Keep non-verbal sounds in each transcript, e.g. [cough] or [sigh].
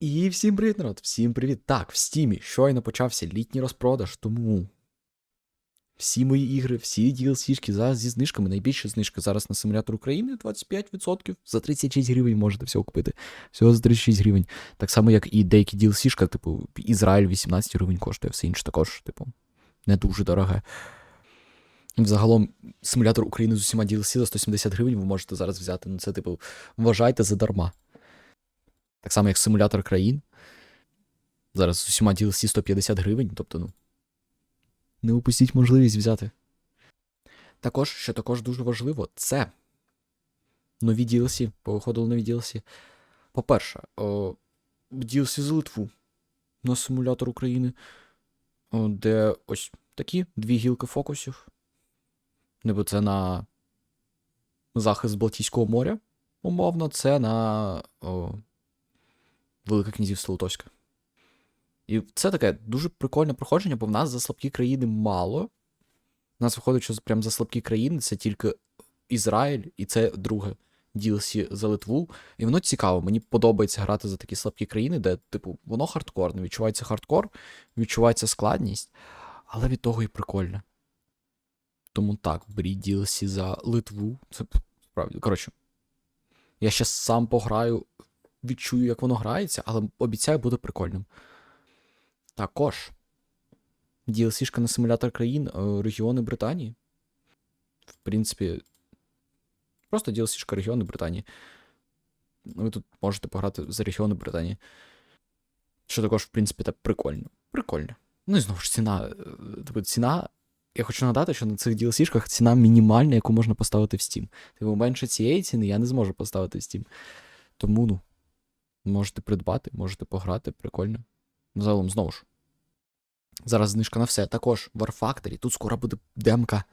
І всім привіт, народ! Всім привіт! Так, в стімі щойно почався літній розпродаж, тому всі мої ігри, всі DLC-шки зараз зі знижками. Найбільша знижка зараз на симулятор України 25%. За 36 гривень можете всього купити. Всього за 36 гривень. Так само, як і деякі DLC-шка, типу, Ізраїль 18 гривень коштує, все інше також, типу, не дуже дороге. Взагалом, симулятор України з усіма DLC за 170 гривень ви можете зараз взяти. Ну це, типу, вважайте задарма. Так само, як симулятор країн. Зараз з усіма DLC 150 гривень, тобто, ну. Не упустіть можливість взяти. Також, що також дуже важливо, це нові DLC, повиходили нові DLC. По-перше, DLC з Литву на симулятор України, о, де ось такі дві гілки фокусів. Ніби це на захист Балтійського моря. Умовно, це на Велике Князівство Литовське. І це таке дуже прикольне проходження, бо в нас за слабкі країни мало. У нас виходить, що прям за слабкі країни це тільки Ізраїль, і це друге DLC за Литву. І воно цікаво. Мені подобається грати за такі слабкі країни, де, типу, воно хардкорне. Відчувається хардкор, відчувається складність, але від того і прикольно. Тому так, беріть DLC за Литву. Це справді. Коротше, я ще сам пограю, відчую, як воно грається, але обіцяю, буде прикольним. Також DLC-шка на симулятор країн е, регіони Британії. В принципі, просто DLC-шка регіони Британії. Ви тут можете пограти за регіони Британії. Що також, в принципі, так прикольно. Прикольно. Ну і знову ж ціна. е, Тобто ціна. Я хочу нагадати, що на цих DLC-шках ціна мінімальна, яку можна поставити в Steam. Типу, менше цієї ціни я не зможу поставити в Steam. Тому, ну, можете придбати, можете пограти, прикольно. Загалом, знову ж. Зараз знижка на все. Також War Factory, тут скоро буде демка.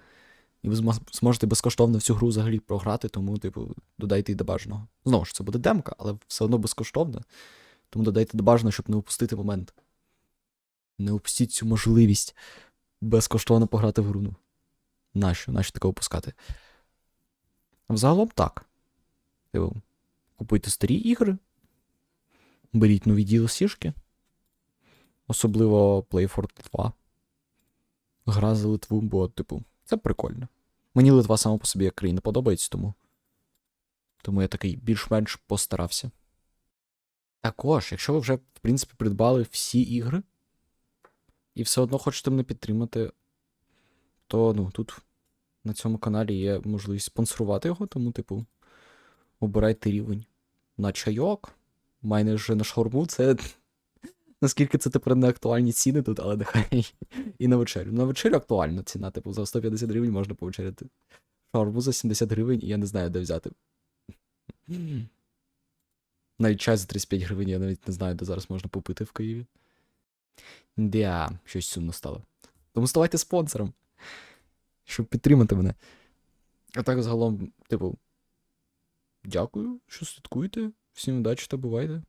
І ви зможете безкоштовно всю гру взагалі програти, тому, типу, додайте і до бажаного. Знову ж, це буде демка, але все одно безкоштовно. Тому додайте до бажаного, щоб не упустити момент. Не упустіть цю можливість безкоштовно пограти в гру. Ну, Нащо? Нащо таке опускати? Взагалом так. Типу, купуйте старі ігри, беріть нові DLC-шки. Особливо Playford 2. Гра за Литву, бо, типу, це прикольно. Мені Литва сама по собі як країна подобається, тому. Тому я такий більш-менш постарався. Також, якщо ви вже, в принципі, придбали всі ігри, і все одно хочете мене підтримати, то ну, тут на цьому каналі є можливість спонсорувати його, тому, типу, обирайте рівень на чайок, майже на шаурму, це. [laughs] Наскільки це тепер не актуальні ціни тут, але нехай [laughs] і на вечерю. На вечерю актуальна ціна, типу, за 150 гривень можна повечеряти. Шаурму за 70 гривень, і я не знаю, де взяти. [laughs] Навіть чай за 35 гривень, я навіть не знаю, де зараз можна попити в Києві. Дя, щось сумно стало. Тому ставайте спонсором, щоб підтримати мене. А так загалом, типу, дякую, що слідкуєте. Всім удачі та бувайте.